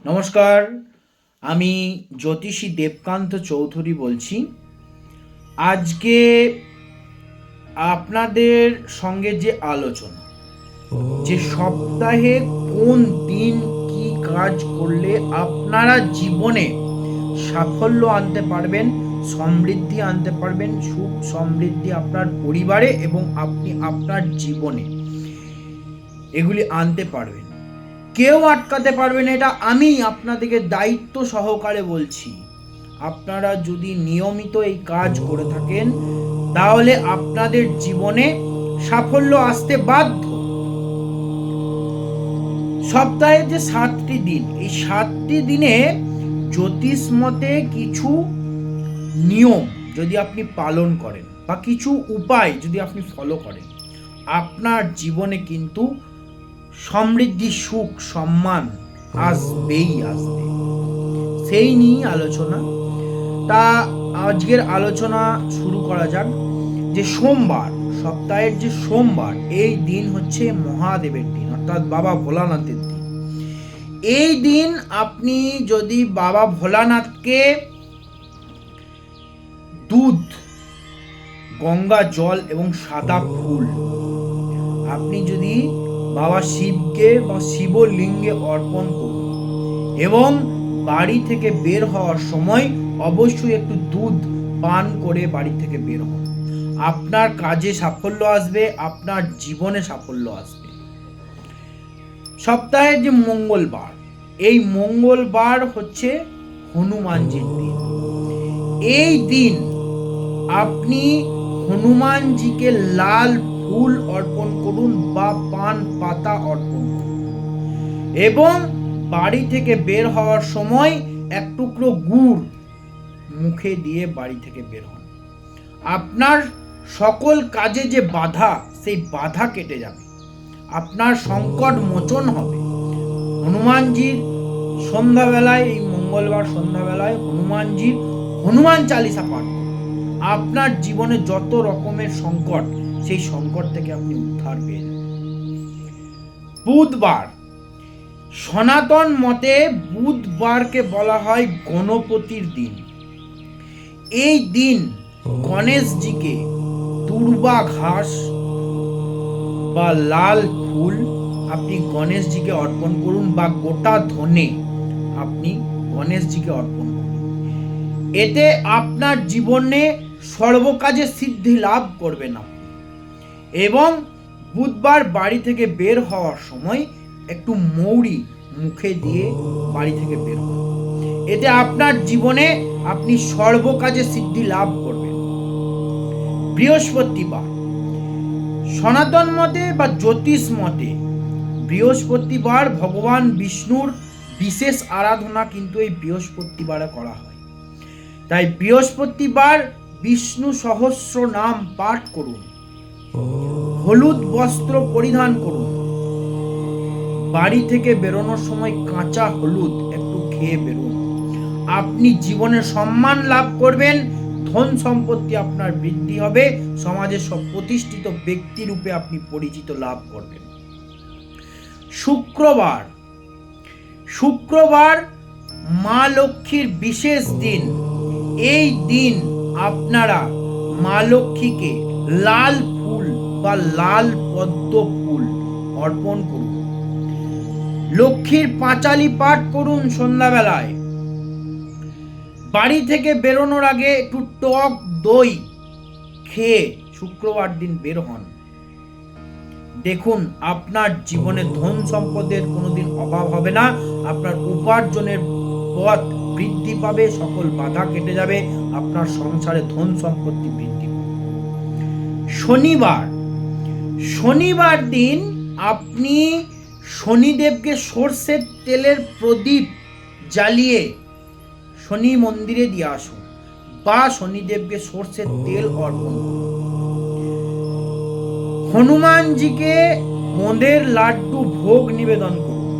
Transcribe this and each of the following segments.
নমস্কার আমি জ্যোতিষী দেবকান্ত চৌধুরী বলছি। আজকে আপনাদের সঙ্গে যে আলোচনা যে সপ্তাহে কোন দিন কি কাজ করলে আপনারা জীবনে সাফল্য আনতে পারবেন সমৃদ্ধি আনতে পারবেন সুখ সমৃদ্ধি আপনার পরিবারে এবং আপনি আপনার জীবনে এগুলি আনতে পারবেন। কেউ আটকাতে পারবে না, এটা আমি আপনাদেরকে দায়িত্ব সহকারে বলছি। আপনারা যদি নিয়মিত এই কাজ করে থাকেন, তাহলে আপনাদের জীবনে সাফল্য আসতে বাধ্য। সপ্তাহে যে সাতটি দিন, এই সাতটি দিনে জ্যোতিষ মতে কিছু নিয়ম যদি আপনি পালন করেন বা কিছু উপায় যদি আপনি ফলো করেন, আপনার জীবনে কিন্তু সমৃদ্ধি, সুখ, সম্মান আসবেই আসবে। সেই নিয়েই আলোচনা। তা আজকের আলোচনা শুরু করা যাক যে সোমবার, সপ্তাহের যে সোমবার, এই দিন হচ্ছে মহাদেবের দিন, অর্থাৎ বাবা ভোলানাথের দিন। এই দিন আপনি যদি বাবা ভোলানাথকে দুধ, গঙ্গা, জল এবং সাদা ফুল, আপনি যদি বাবা শিবকে বা শিবলিঙ্গে অর্পণ করুন এবং বাড়ি থেকে বের হওয়ার সময় অবশ্যই একটু দুধ পান করে বাড়ি থেকে বের হন। আপনার কাজে সাফল্য আসবে, আপনার জীবনে সাফল্য আসবে। সপ্তাহের যে মঙ্গলবার, এই মঙ্গলবার হচ্ছে হনুমানজির দিন। এই দিন আপনি হনুমানজিকে লাল ফুল অর্পণ করুন বা পান, পাতা অর্পণ করুন। এবং বাড়ি থেকে বের হওয়ার সময় এক টুকরো গুড় মুখে দিয়ে বাড়ি থেকে বের হন। আপনার সকল কাজে যে বাধা, সেই বাধা কেটে যাবে। আপনার সংকট মোচন হবে। হনুমানজির সন্ধ্যাবেলায়, এই মঙ্গলবার সন্ধ্যাবেলায় হনুমানজির হনুমান চালিসা পাঠ আপনার জীবনে যত রকমের সংকট সেই সংকট থেকে আপনি উদ্ধার পেয়ে যাবেন। বুধবার, সনাতন মতে বুধবারকে বলা হয় গণপতির দিন। এই দিন গণেশজিকে দুর্বা ঘাস বা লাল ফুল আপনি গণেশজিকে অর্পণ করুন বা গোটা ধনে আপনি গণেশজিকে অর্পণ করুন। এতে আপনার জীবনে সর্বকাজে সিদ্ধি লাভ করবেন আপনি এবং বুধবার বাড়ি থেকে বের হওয়ার সময় একটু মৌরি মুখে দিয়ে বাড়ি থেকে বের হন। এতে আপনার জীবনে আপনি সর্বকাজে সিদ্ধি লাভ করবেন। বৃহস্পতিবার। সনাতন মতে বা জ্যোতিষ মতে বৃহস্পতিবার ভগবান বিষ্ণুর বিশেষ আরাধনা কিন্তু এই বৃহস্পতিবারে করা হয়। তাই বৃহস্পতিবার বিষ্ণু সহস্র নাম পাঠ করুন। হলুদ বস্ত্র পরিধান করুন। বাড়ি থেকে বেরোনোর সময় কাঁচা হলুদ একটু খেয়ে বেরোন। আপনি জীবনে সম্মান লাভ করবেন, ধন সম্পত্তি আপনার বৃদ্ধি হবে, সমাজে সব প্রতিষ্ঠিত ব্যক্তি রূপে আপনি পরিচিত লাভ করবেন। শুক্রবার। শুক্রবার মা লক্ষ্মীর বিশেষ দিন। এই দিন আপনারা মা লক্ষ্মীকে লাল ফুল বা লাল পদ্ম ফুল অর্পণ করুন। লক্ষ্মীর পাঁচালি পাঠ করুন সন্ধ্যাবেলায়। বাড়ি থেকে বেরোনোর আগে একটু টক দই খেয়ে শুক্রবার দিন বের হন। দেখুন, আপনার জীবনে ধন সম্পদের কোনোদিন অভাব হবে না। আপনার উপার্জনের পথ বৃদ্ধি পাবে, সকল বাধা কেটে যাবে। আপনার সংসারে ধন সম্পত্তি বৃদ্ধি শনিবার। শনিবার দিন আপনি শনিদেবকে সর্ষের তেলের প্রদীপ জ্বালিয়ে শনি মন্দিরে দিয়ে আসুন বা শনিদেবকে সর্ষের তেল অর্পণ হনুমানজিকে বোঁদের লাড্ডু ভোগ নিবেদন করুন।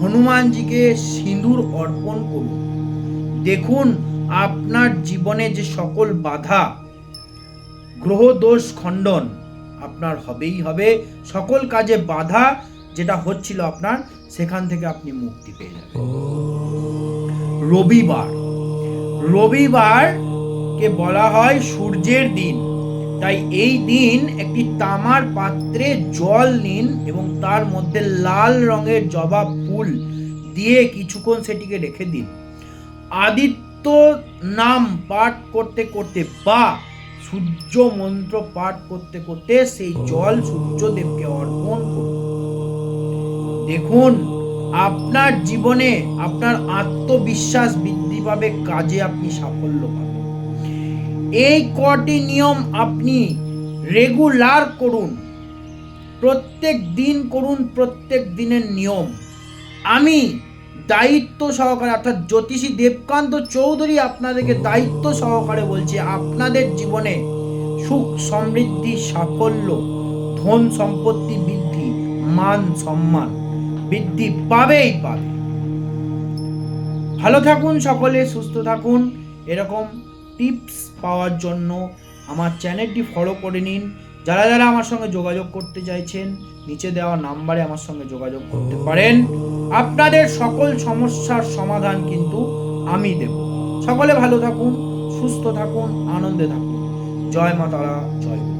হনুমানজিকে সিঁদুর অর্পণ করুন। দেখুন, আপনার জীবনে যে সকল বাধা গ্রহ দোষ খণ্ডন আপনার হবেই হবে। সকল কাজে বাধা যেটা হচ্ছিল আপনার, সেখান থেকে আপনি মুক্তি পেয়ে যাবেন। রবিবার। রবিবার কে বলা হয় সূর্যের দিন। তাই এই দিন একটি তামার পাত্রে জল নিন এবং তার মধ্যে লাল রঙের জবা ফুল দিয়ে কিছুক্ষণ সেটিকে রেখে দিন। আদিত্য নাম পাঠ করতে করতে বা সূর্য মন্ত্র পাঠ করতে করতে সেই জল সূর্যদেবকে অর্পণ করুন দেখুন, আপনার জীবনে আপনার আত্মবিশ্বাস বৃদ্ধি পাবে, কাজে আপনি সাফল্য পাবেন। এই কটি নিয়ম আপনি রেগুলার করুন। প্রত্যেক দিন করুন, প্রত্যেক দিনের নিয়ম। আমি দায়িত্ব সহকারে, অর্থাৎ জ্যোতিষী দেবকান্ত চৌধুরী আপনাদেরকে দায়িত্ব সহকারে বলছে, আপনাদের জীবনে সুখ সমৃদ্ধি, সাফল্য, ধন সম্পত্তি বৃদ্ধি, মান সম্মান বৃদ্ধি পাবেই পাবে। ভালো থাকুন সকলে, সুস্থ থাকুন। এরকম টিপস পাওয়ার জন্য আমার চ্যানেলটি ফলো করে নিন। যারা যারা আমার সঙ্গে যোগাযোগ করতে চাইছেন, নিচে দেওয়া নাম্বারে আমার সঙ্গে যোগাযোগ করতে পারেন। আপনাদের সকল সমস্যার সমাধান কিন্তু আমি দেব সকলে ভালো থাকুন, সুস্থ থাকুন, আনন্দে থাকুন জয় মাতারা জয়।